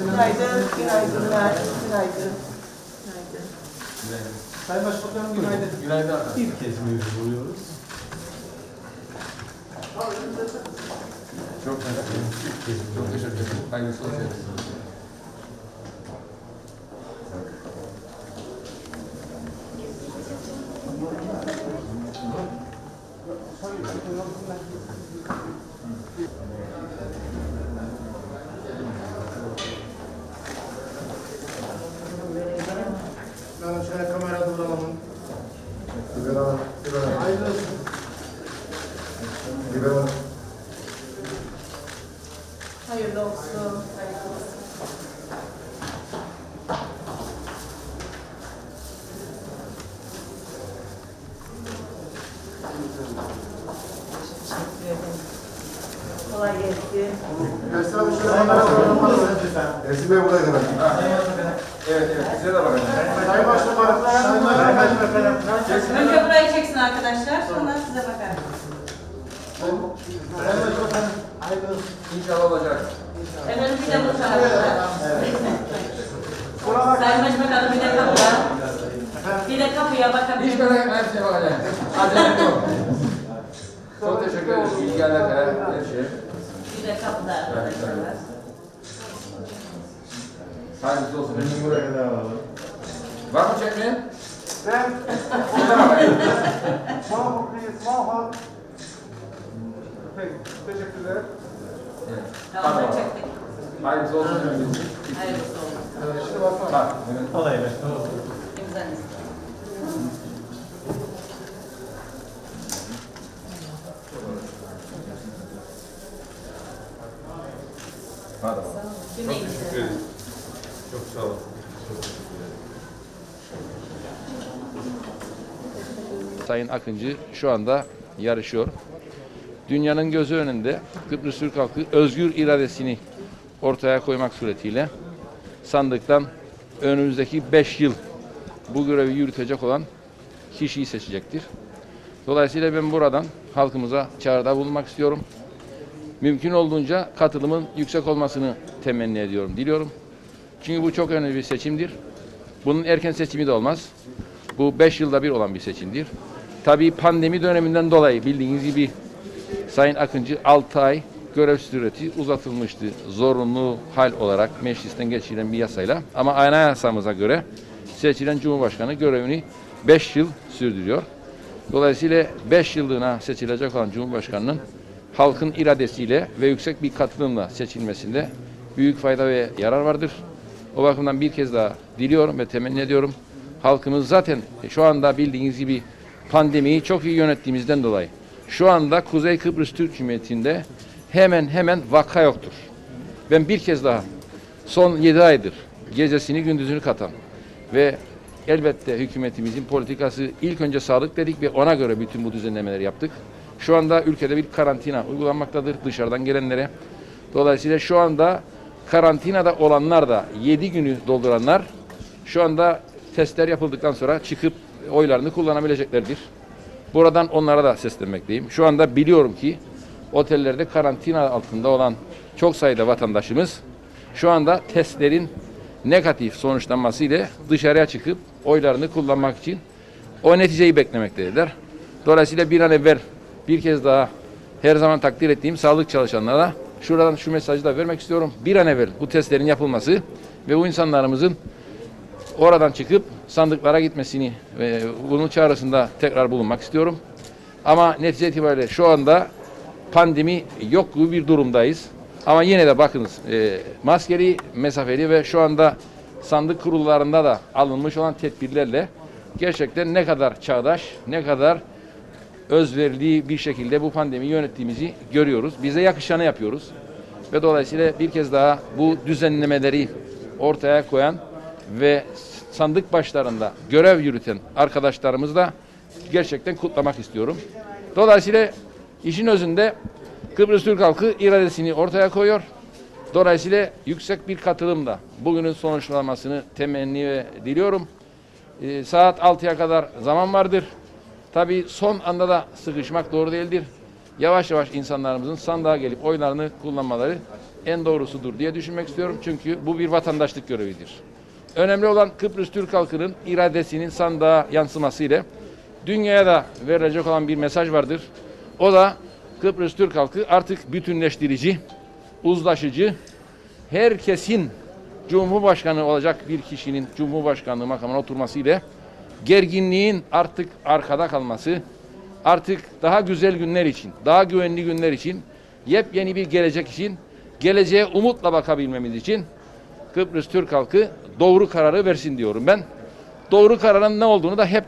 Günaydın, günaydın, günaydın, günaydın. Sayın Başbakanım günaydın. Günaydın. Bir kez mevcut oluyoruz. Çok teşekkür ederim. Çok teşekkür ederim. Hayırlısı olsun. Kolay gelsin. Ersin abi şöyle duralım. Ersin Bey buradaydı ben. Evet evet. Size de bakın. Sayın Başbakanım. Sayın Başbakanım. Önce burayı çeksin arkadaşlar, sonra size bakar. Sayın olsun. İnşallah olacak. Efendim bir de bu tarafta. Sayın Başbakanım bir de kapıya. Bir de kapıya Hiç bakabilir. merak etme. Hepsine bakacağım. Çok teşekkür ederim. İlgi alaka her şey. Bir de kapıda arkadaşlar. Hayırlısı olsun. Benim buraya kadar alalım. Var mı çekmeyen? Ben. Size bakayım. Mahmut please, Mahmut. Peki, teşekkürler. Evet. Tamam, çektik. Hayırlısı olsun. Hayırlısı olsun. Şimdi bakalım. Bak. evet. Alayla. İmzanız. Hadi. Çok sağ olun. Sayın Akıncı şu anda yarışıyor. Dünyanın gözü önünde Kıbrıs Türk halkı özgür iradesini ortaya koymak suretiyle sandıktan önümüzdeki 5 yıl bu görevi yürütecek olan kişiyi seçecektir. Dolayısıyla ben buradan halkımıza çağrıda bulunmak istiyorum. Mümkün olduğunca katılımın yüksek olmasını temenni ediyorum, diliyorum. Çünkü bu çok önemli bir seçimdir. Bunun erken seçimi de olmaz. Bu 5 yılda bir olan bir seçimdir. Tabii pandemi döneminden dolayı bildiğiniz gibi Sayın Akıncı 6 ay görev süreti uzatılmıştı. Zorunlu hal olarak meclisten geçirilen bir yasayla. Ama anayasamıza göre seçilen Cumhurbaşkanı görevini 5 yıl sürdürüyor. Dolayısıyla 5 yıllığına seçilecek olan Cumhurbaşkanı'nın halkın iradesiyle ve yüksek bir katılımla seçilmesinde büyük fayda ve yarar vardır. O bakımdan bir kez daha diliyorum ve temenni ediyorum. Halkımız zaten şu anda bildiğiniz gibi pandemiyi çok iyi yönettiğimizden dolayı şu anda Kuzey Kıbrıs Türk Cumhuriyeti'nde hemen hemen vaka yoktur. Ben bir kez daha son 7 aydır gecesini gündüzünü katan ve elbette hükümetimizin politikası ilk önce sağlık dedik ve ona göre bütün bu düzenlemeleri yaptık. Şu anda ülkede bir karantina uygulanmaktadır dışarıdan gelenlere. Dolayısıyla şu anda karantinada olanlar da 7 günü dolduranlar şu anda testler yapıldıktan sonra çıkıp oylarını kullanabileceklerdir. Buradan onlara da seslenmekteyim. Şu anda biliyorum ki otellerde karantina altında olan çok sayıda vatandaşımız şu anda testlerin negatif sonuçlanması ile dışarıya çıkıp oylarını kullanmak için o neticeyi beklemektedirler. Dolayısıyla bir an evvel bir kez daha her zaman takdir ettiğim sağlık çalışanlara şuradan şu mesajı da vermek istiyorum. Bir an evvel bu testlerin yapılması ve bu insanlarımızın oradan çıkıp sandıklara gitmesini ve bunun çağrısında tekrar bulunmak istiyorum. Ama netice itibariyle şu anda pandemi yok gibi bir durumdayız. Ama yine de bakınız e, maskeli, mesafeli ve şu anda sandık kurullarında da alınmış olan tedbirlerle gerçekten ne kadar çağdaş, ne kadar özverili bir şekilde bu pandemiyi yönettiğimizi görüyoruz. Bize yakışanı yapıyoruz. Ve dolayısıyla bir kez daha bu düzenlemeleri ortaya koyan ve sandık başlarında görev yürüten arkadaşlarımızı da gerçekten kutlamak istiyorum. Dolayısıyla işin özünde Kıbrıs Türk halkı iradesini ortaya koyuyor. Dolayısıyla yüksek bir katılımla bugünün sonuçlanmasını temenni ve diliyorum. Ee, saat 6'ya kadar zaman vardır. Tabii son anda da sıkışmak doğru değildir. Yavaş yavaş insanlarımızın sandığa gelip oylarını kullanmaları en doğrusudur diye düşünmek istiyorum. Çünkü bu bir vatandaşlık görevidir. Önemli olan Kıbrıs Türk halkının iradesinin sandığa yansıması ile dünyaya da verilecek olan bir mesaj vardır. O da Kıbrıs Türk halkı artık bütünleştirici, uzlaşıcı, herkesin Cumhurbaşkanı olacak bir kişinin Cumhurbaşkanlığı makamına oturması ile gerginliğin artık arkada kalması, artık daha güzel günler için, daha güvenli günler için, yepyeni bir gelecek için, geleceğe umutla bakabilmemiz için Kıbrıs Türk halkı doğru kararı versin diyorum ben. Doğru kararın ne olduğunu da hep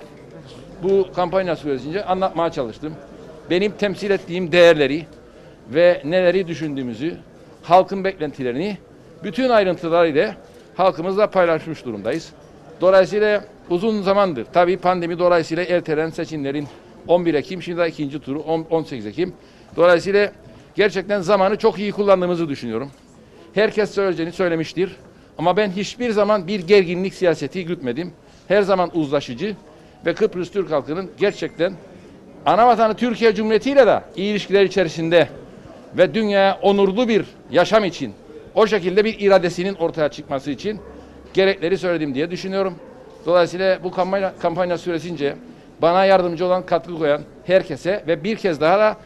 bu kampanya süresince anlatmaya çalıştım. Benim temsil ettiğim değerleri ve neleri düşündüğümüzü, halkın beklentilerini bütün ayrıntılarıyla halkımızla paylaşmış durumdayız. Dolayısıyla uzun zamandır, tabii pandemi dolayısıyla ertelenen seçimlerin 11 Ekim, şimdi de ikinci turu 10 18 Ekim. Dolayısıyla gerçekten zamanı çok iyi kullandığımızı düşünüyorum. Herkes söyleyeceğini söylemiştir. Ama ben hiçbir zaman bir gerginlik siyaseti gütmedim. Her zaman uzlaşıcı ve Kıbrıs Türk halkının gerçekten ana vatanı Türkiye Cumhuriyeti ile de iyi ilişkiler içerisinde ve dünyaya onurlu bir yaşam için o şekilde bir iradesinin ortaya çıkması için gerekleri söyledim diye düşünüyorum. Dolayısıyla bu kampanya, kampanya süresince bana yardımcı olan, katkı koyan herkese ve bir kez daha da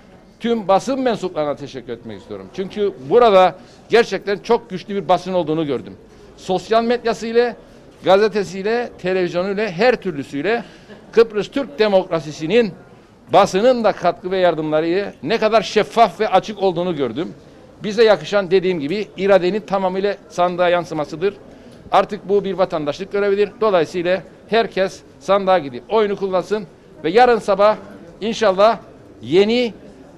tüm basın mensuplarına teşekkür etmek istiyorum. Çünkü burada gerçekten çok güçlü bir basın olduğunu gördüm. Sosyal medyasıyla, gazetesiyle, televizyonuyla, her türlüsüyle Kıbrıs Türk demokrasisinin basının da katkı ve yardımlarıyla ne kadar şeffaf ve açık olduğunu gördüm. Bize yakışan dediğim gibi iradenin tamamıyla sandığa yansımasıdır. Artık bu bir vatandaşlık görevidir. Dolayısıyla herkes sandığa gidip oyunu kullansın ve yarın sabah inşallah yeni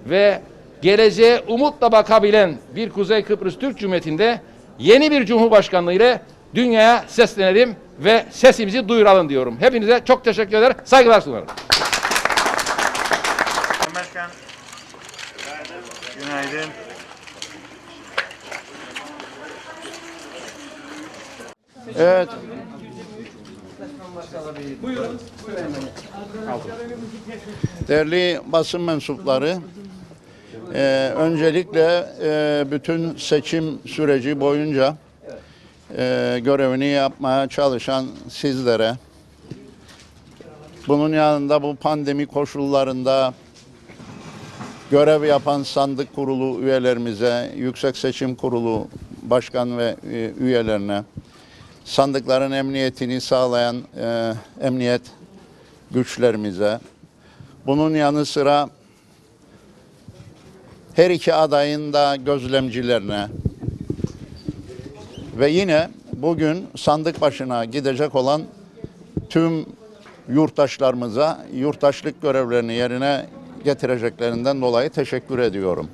ve geleceğe umutla bakabilen bir Kuzey Kıbrıs Türk Cumhuriyeti'nde yeni bir cumhurbaşkanlığı ile dünyaya seslenelim ve sesimizi duyuralım diyorum. Hepinize çok teşekkür eder, saygılar sunarım. Günaydın. Evet. Değerli basın mensupları, e, öncelikle e, bütün seçim süreci boyunca e, görevini yapmaya çalışan sizlere, bunun yanında bu pandemi koşullarında görev yapan sandık kurulu üyelerimize, Yüksek Seçim Kurulu başkan ve e, üyelerine, sandıkların emniyetini sağlayan e, emniyet güçlerimize, bunun yanı sıra her iki adayın da gözlemcilerine ve yine bugün sandık başına gidecek olan tüm yurttaşlarımıza yurttaşlık görevlerini yerine getireceklerinden dolayı teşekkür ediyorum.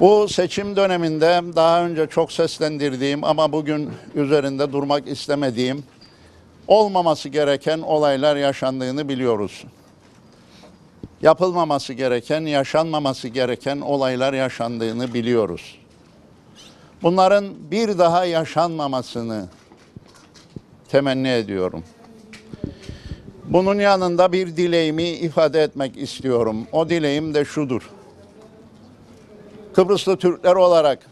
Bu seçim döneminde daha önce çok seslendirdiğim ama bugün üzerinde durmak istemediğim olmaması gereken olaylar yaşandığını biliyoruz. Yapılmaması gereken, yaşanmaması gereken olaylar yaşandığını biliyoruz. Bunların bir daha yaşanmamasını temenni ediyorum. Bunun yanında bir dileğimi ifade etmek istiyorum. O dileğim de şudur. Kıbrıslı Türkler olarak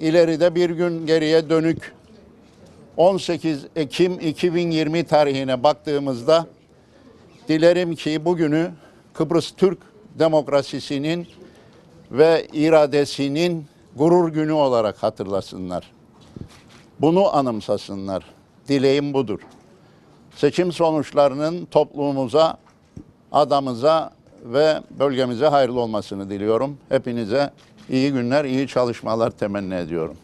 ileride bir gün geriye dönük 18 Ekim 2020 tarihine baktığımızda dilerim ki bugünü Kıbrıs Türk demokrasisinin ve iradesinin gurur günü olarak hatırlasınlar. Bunu anımsasınlar. Dileğim budur. Seçim sonuçlarının toplumumuza, adamıza ve bölgemize hayırlı olmasını diliyorum. Hepinize iyi günler, iyi çalışmalar temenni ediyorum.